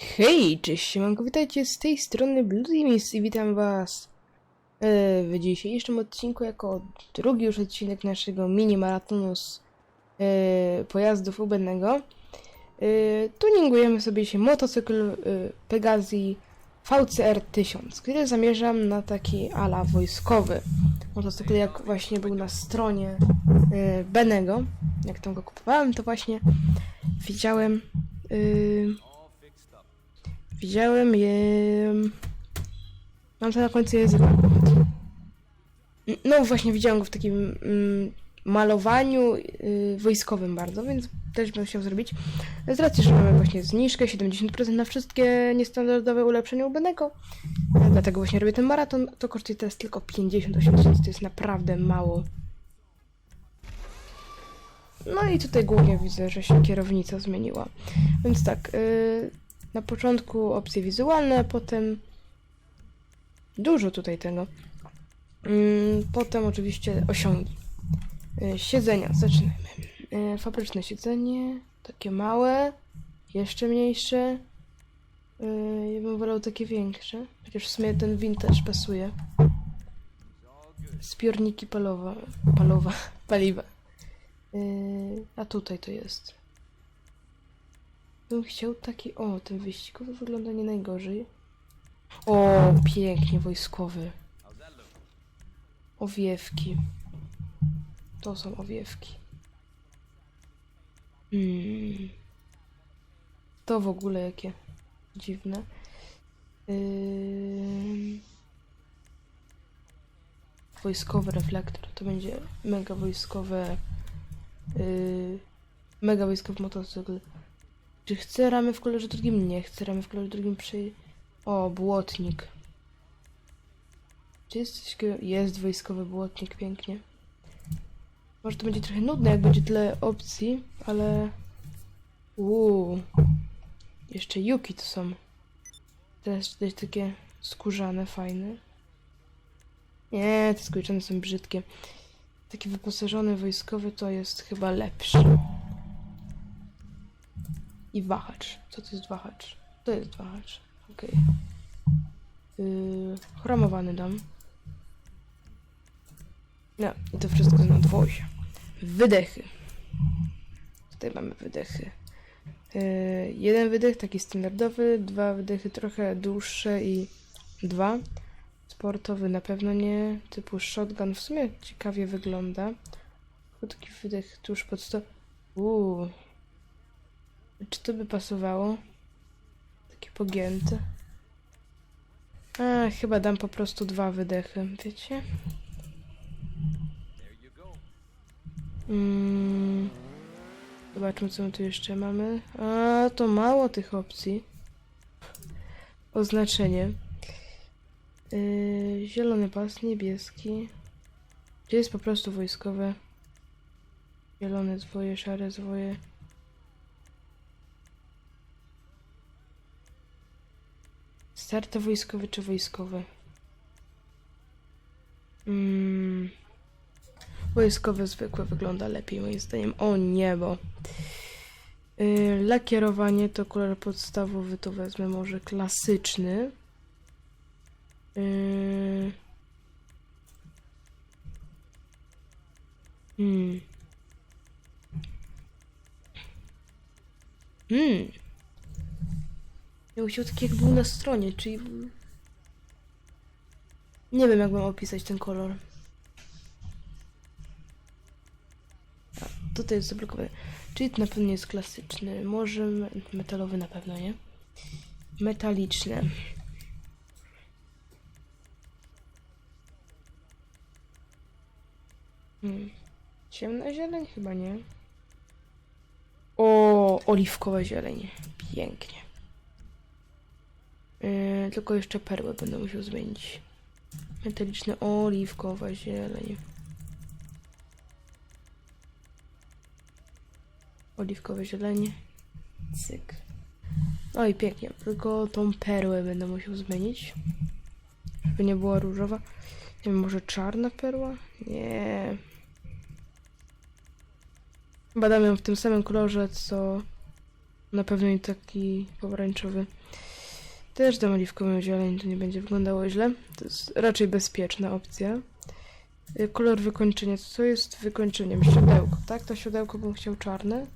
Hej, cześć, siemanko, witajcie z tej strony Bloody Mist i witam was e, w dzisiejszym odcinku jako drugi już odcinek naszego mini maratonu z e, pojazdów ubennego. E, tuningujemy sobie się motocykl Pegasi VCR 1000, który zamierzam na taki ala wojskowy motocykl, jak właśnie był na stronie Benego, jak tam go kupowałem, to właśnie widziałem e, Widziałem je. Mam to na końcu języka. No właśnie, widziałem go w takim mm, malowaniu y, wojskowym bardzo, więc też bym chciał zrobić. Z racji, że mamy właśnie zniżkę 70% na wszystkie niestandardowe ulepszenia ubenego, dlatego właśnie robię ten maraton, to kosztuje teraz tylko 58 tysięcy, to jest naprawdę mało. No i tutaj głównie widzę, że się kierownica zmieniła. Więc tak, y, na początku opcje wizualne, potem dużo tutaj tego. Mm, Potem oczywiście osiągi. Y, Siedzenia, zaczynamy. Y, Fabryczne siedzenie, takie małe, jeszcze mniejsze. Y, Ja bym wolał takie większe, chociaż w sumie ten vintage pasuje. Zbiorniki palowa, palowa, paliwa. A tutaj to jest. Bym chciał taki. O, ten wyścigowy wygląda nie najgorzej. O, pięknie wojskowy. Owiewki. To są owiewki. Mm. To w ogóle jakie dziwne. Ym. Wojskowy reflektor. To będzie mega wojskowe. Yy, mega wojskowy motocykl. Czy chcę ramy w kolorze drugim? Nie chcę ramy w kolorze drugim przy... O, błotnik. Czy jest coś takiego? Jest wojskowy błotnik, pięknie. Może to będzie trochę nudne, jak będzie tyle opcji, ale... Uuu. Jeszcze Yuki to są. Teraz tutaj takie skórzane, fajne. Nie, te skórzane są brzydkie. Taki wyposażony wojskowy to jest chyba lepszy. I wahacz. Co to jest wahacz? To jest wahacz. Okej. Yy, chromowany dom. No, i to wszystko na dwoje. Wydechy. Tutaj mamy wydechy. Yy, jeden wydech taki standardowy, dwa wydechy trochę dłuższe i dwa. Sportowy na pewno nie. Typu shotgun w sumie ciekawie wygląda. Krótki wydech tuż pod sto. Uuu, czy to by pasowało? Takie pogięte. A, chyba dam po prostu dwa wydechy, wiecie? Mm. Zobaczmy, co my tu jeszcze mamy. A, to mało tych opcji. Oznaczenie. Yy, zielony pas, niebieski. Gdzie jest po prostu wojskowe? Zielone zwoje, szare zwoje. Starto wojskowy czy wojskowy? Mm. Wojskowe zwykłe wygląda lepiej moim zdaniem. O niebo. Yy, lakierowanie to kolor podstawowy, to wezmę może klasyczny. Yy. Hmm. Hmm. Miał się tak jak był na stronie, czyli... Nie wiem jak mam opisać ten kolor. A, tutaj jest zablokowany. Czyli to na pewno jest klasyczny. Może me- metalowy na pewno, nie? Metaliczny. Hmm. Ciemna zieleń? Chyba nie. O, oliwkowa zieleń. Pięknie. Yy, tylko jeszcze perły będę musiał zmienić. Metaliczne oliwkowa zieleń. Oliwkowe zieleń. Cyk. No i pięknie. Tylko tą perłę będę musiał zmienić. Żeby nie była różowa. Nie wiem, może czarna perła? Nie. Chyba dam ją w tym samym kolorze, co Na pewno i taki pomarańczowy. Też dam oliwkową zieleń, to nie będzie wyglądało źle. To jest raczej bezpieczna opcja. Y, Kolor wykończenia. Co jest wykończeniem? Siodełko, tak? To siodełko bym chciał czarne.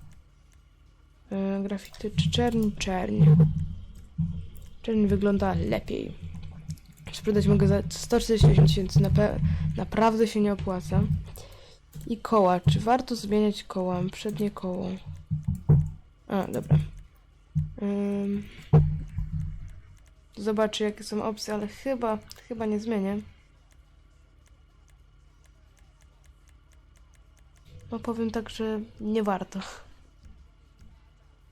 Y, Grafity czy czerń? Czerń. Czerń wygląda lepiej. Sprzedać mogę za 148 tysięcy. Naprawdę się nie opłaca. I koła. Czy warto zmieniać koła? Przednie koło. A, dobra. Ym. Zobaczę, jakie są opcje, ale chyba, chyba nie zmienię. No powiem tak, że nie warto.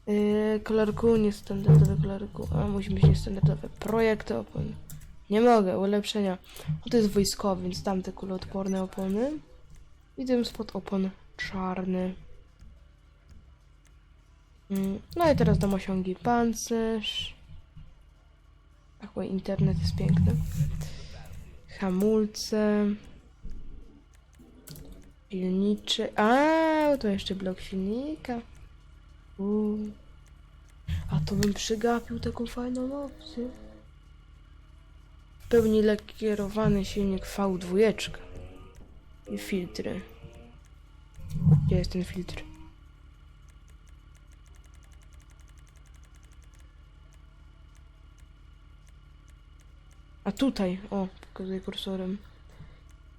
Yy, kolor kół, niestandardowy kolor kół. A, musi być niestandardowy. Projekt opon. Nie mogę, ulepszenia. O, to jest wojskowy, więc dam te kuloodporne opony. I tym spod opon czarny. Mm, No i teraz dam osiągi pancerz. Ach, internet jest piękny. Hamulce. Silniczy. A, to jeszcze blok silnika. Uuu. A to bym przygapił taką fajną opcję. W pełni lakierowany silnik V2. I filtry. Gdzie jest ten filtr? A tutaj, o, pokazuję kursorem.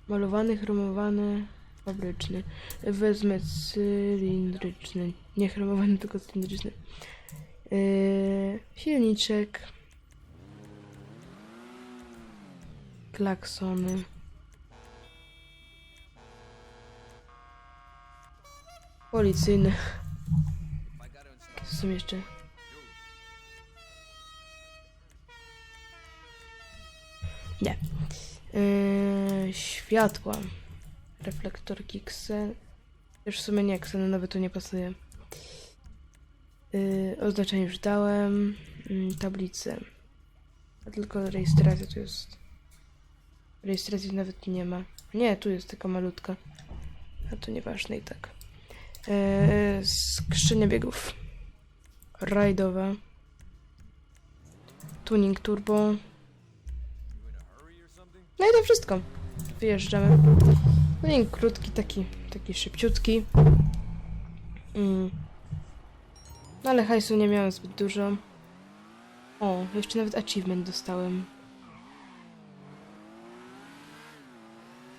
Malowany, chromowany, fabryczny. Wezmę cylindryczny. Nie chromowany, tylko cylindryczny. Yy, silniczek. Klaksony. Policyjny. Jakie są jeszcze? Yy, światła. Reflektorki ksen. Już w sumie nie, ksenonowy tu nie pasuje. Yy, oznaczenie już dałem. Yy. A tylko rejestracja tu jest. Rejestracji nawet nie ma. Nie, tu jest taka malutka. A to nieważne i tak. Yy, skrzynia biegów. Rajdowa. Tuning turbo. No i to wszystko. Wyjeżdżamy. Tuning krótki, taki, taki szybciutki. Mm. No ale hajsu nie miałem zbyt dużo. O, jeszcze nawet achievement dostałem.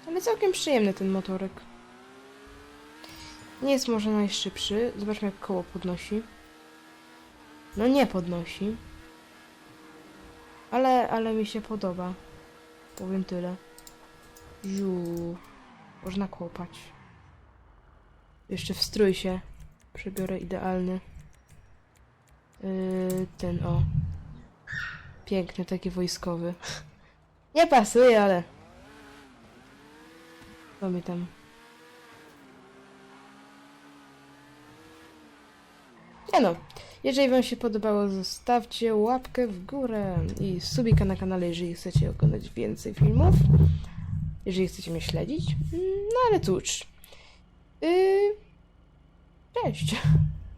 Ale całkiem przyjemny ten motorek. Nie jest może najszybszy. Zobaczmy jak koło podnosi. No nie podnosi. Ale, ale mi się podoba. Powiem tyle. Żu. Można kłopać. Jeszcze w strój się przebiorę idealny. Yy, ten o. Piękny, taki wojskowy. Nie pasuje, ale. Co mi tam? Nie no. Jeżeli Wam się podobało, zostawcie łapkę w górę i subika na kanale, jeżeli chcecie oglądać więcej filmów. Jeżeli chcecie mnie śledzić. No ale cóż. Yy... Cześć.